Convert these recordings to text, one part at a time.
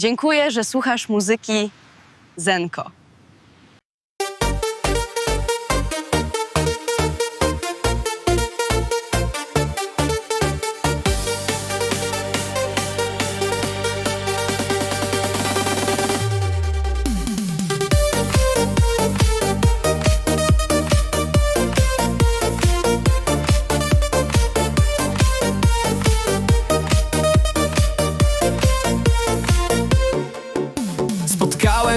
Dziękuję, że słuchasz muzyki Zenko.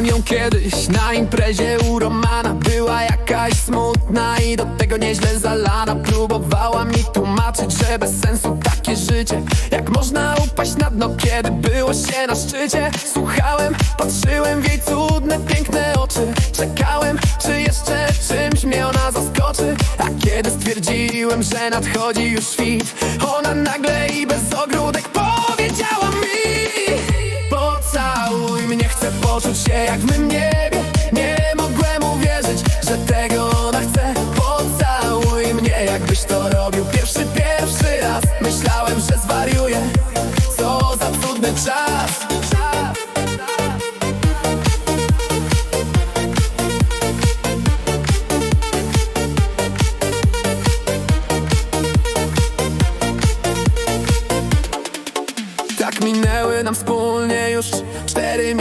Ją kiedyś na imprezie u Romana. Była jakaś smutna i do tego nieźle zalana. Próbowała mi tłumaczyć, że bez sensu takie życie. Jak można upaść na dno, kiedy było się na szczycie? Słuchałem, patrzyłem w jej cudne, piękne oczy. Czekałem, czy jeszcze czymś mnie ona zaskoczy. A kiedy stwierdziłem, że nadchodzi już świt Ona nagle i bez ogródek powiedziała poczuć się jak w mym niebie. Nie mogłem uwierzyć, że tego ona chce. Pocałuj mnie, jakbyś to robił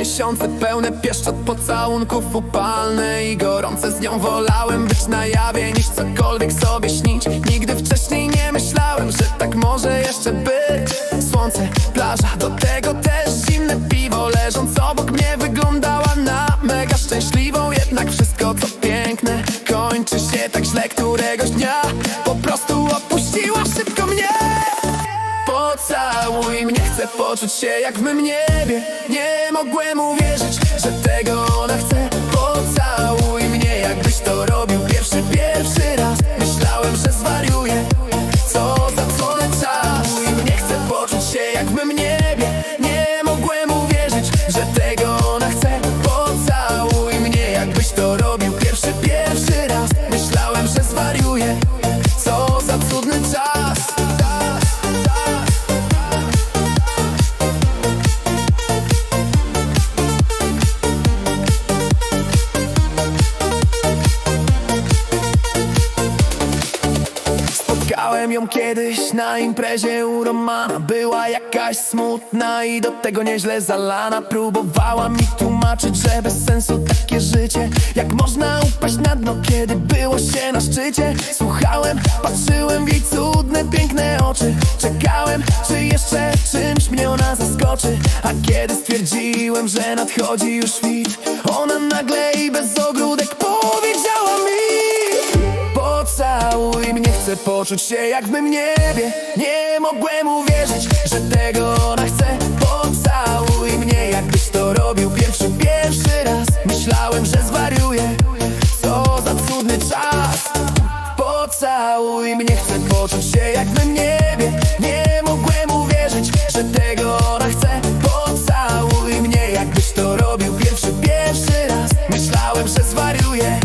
miesiące Pełne pieszczot pocałunków upalne i gorące Z nią wolałem być na jawie niż cokolwiek sobie śnić. Nigdy wcześniej nie myślałem, że tak może jeszcze być. Słońce, plaża, do tego też zimne piwo. Leżąc obok mnie wyglądała na mega szczęśliwą. Jednak wszystko co piękne kończy się tak źle któregoś dnia Pocałuj mnie, chcę poczuć się jak w mym niebie. Nie mogłem uwierzyć, że Spotkałem ją kiedyś na imprezie u Romana Była jakaś smutna i do tego nieźle zalana. Próbowała mi tłumaczyć, że bez sensu takie życie. Jak można upaść na dno, kiedy było się na szczycie? Słuchałem, patrzyłem w jej cudne, piękne oczy. Czekałem, czy jeszcze czymś mnie ona zaskoczy. A kiedy stwierdziłem, że nadchodzi już świt Ona nagle i bez ogródek powiedziała Chcę poczuć się jak w mym niebie Nie mogłem uwierzyć, że tego ona chce. Pocałuj mnie, jakbyś to robił pierwszy, pierwszy raz. Myślałem, że zwariuję. Co za cudny czas. Pocałuj mnie, chcę poczuć się jak w mym niebie Nie mogłem uwierzyć, że tego ona chce. Pocałuj mnie, jakbyś to robił pierwszy, pierwszy raz. Myślałem, że zwariuję.